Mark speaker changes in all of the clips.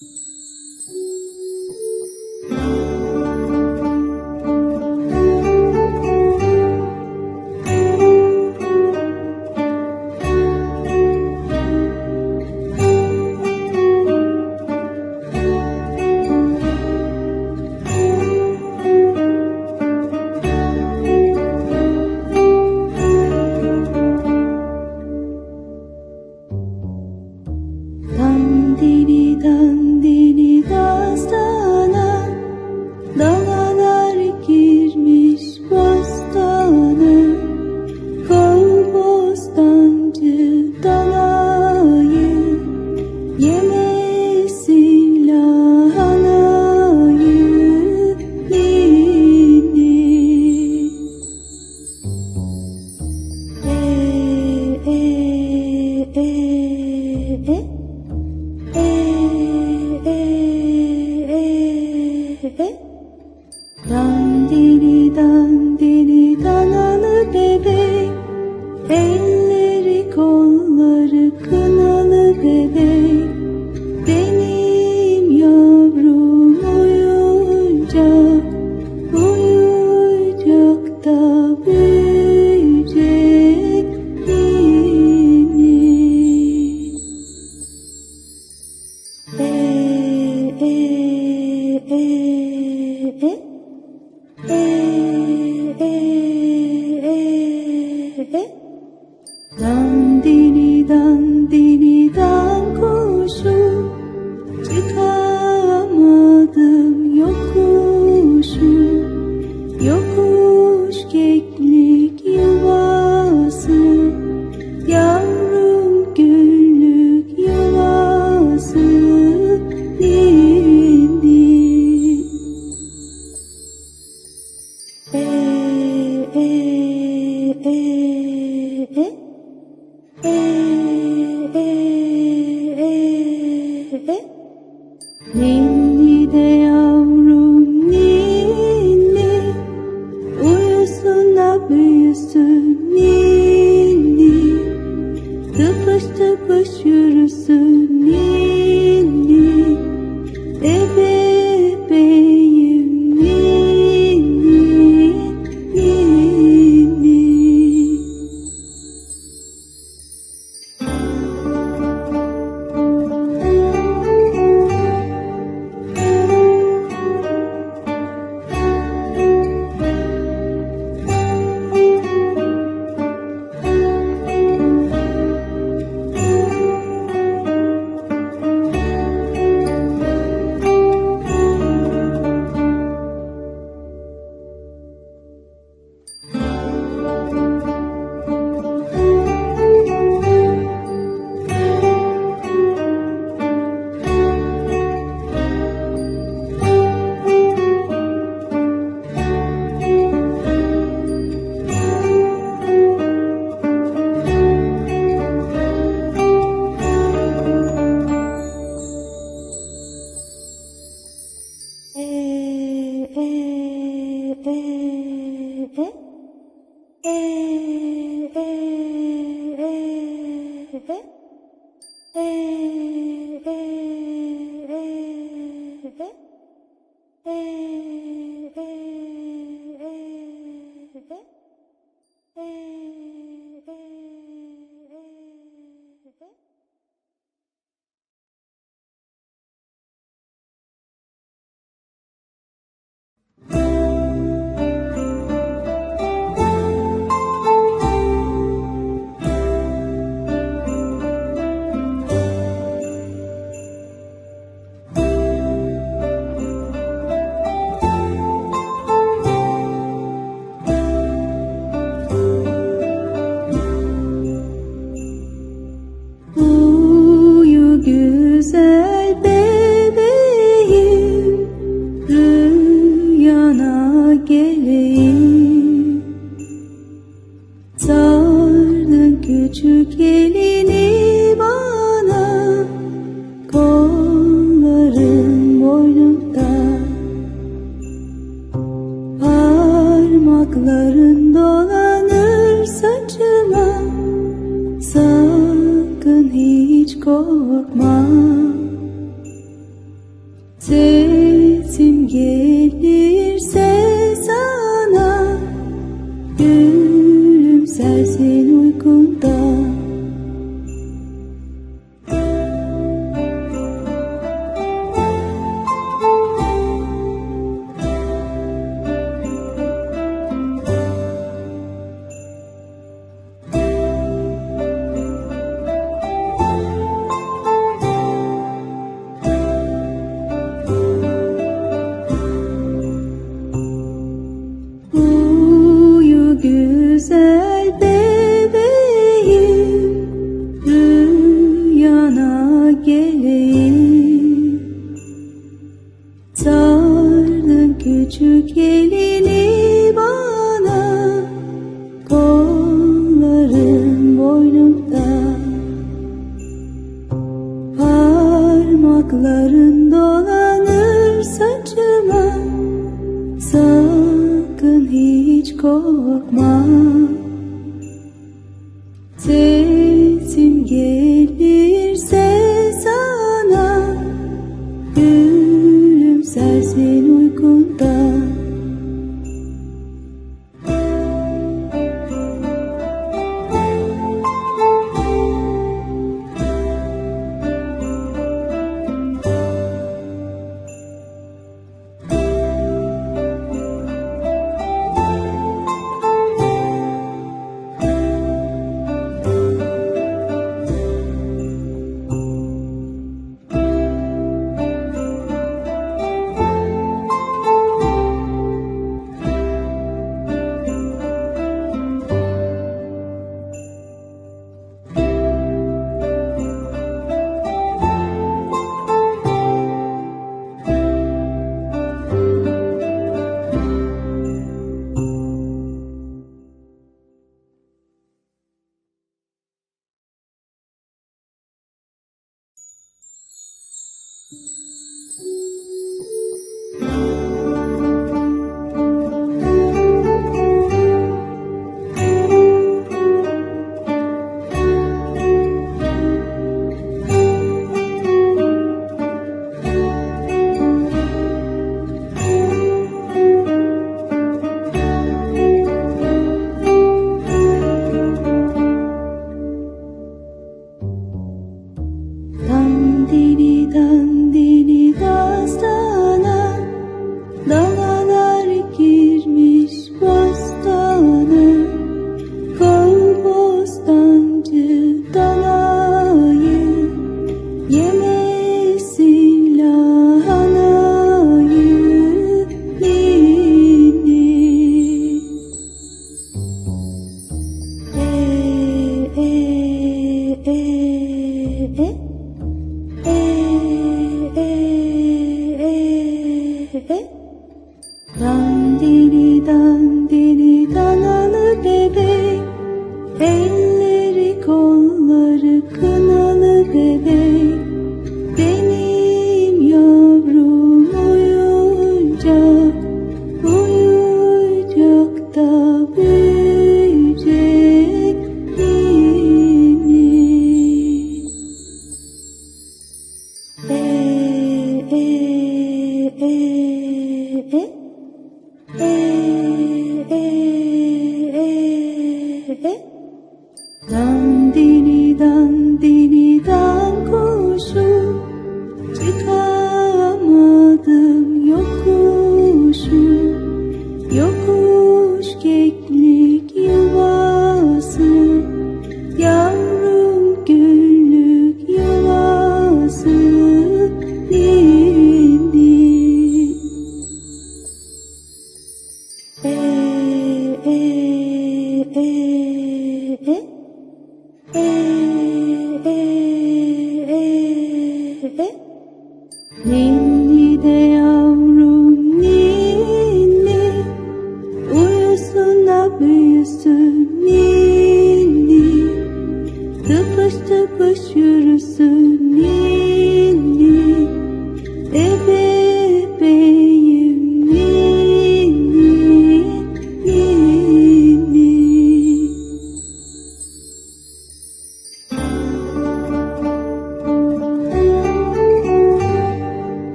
Speaker 1: Thank you. Amen. 诉。çökeli Sardı küçük elini bana Kollarım boynumda. Parmakların dolanır saçıma Sakın hiç korkma.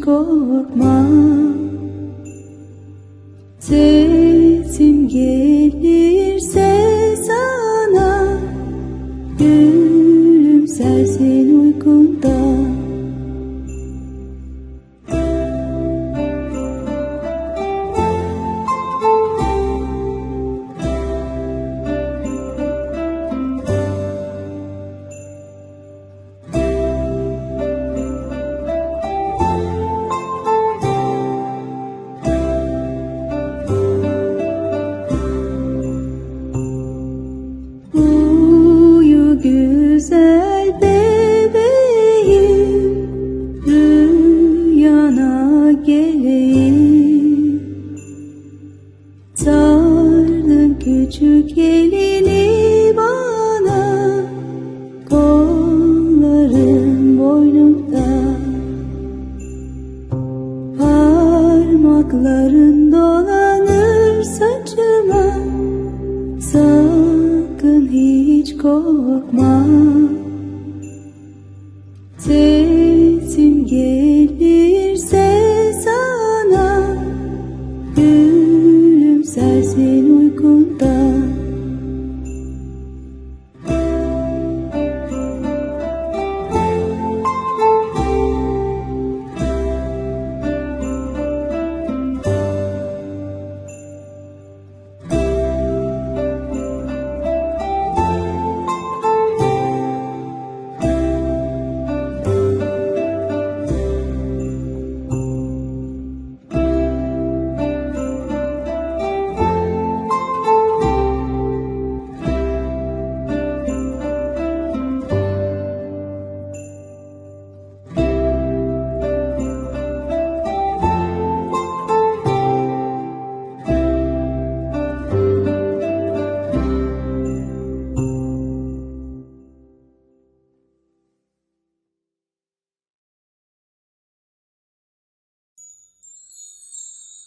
Speaker 1: cốt mai hiç korkma. Sesim gelirse sana Gülümsersin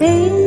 Speaker 1: Hey.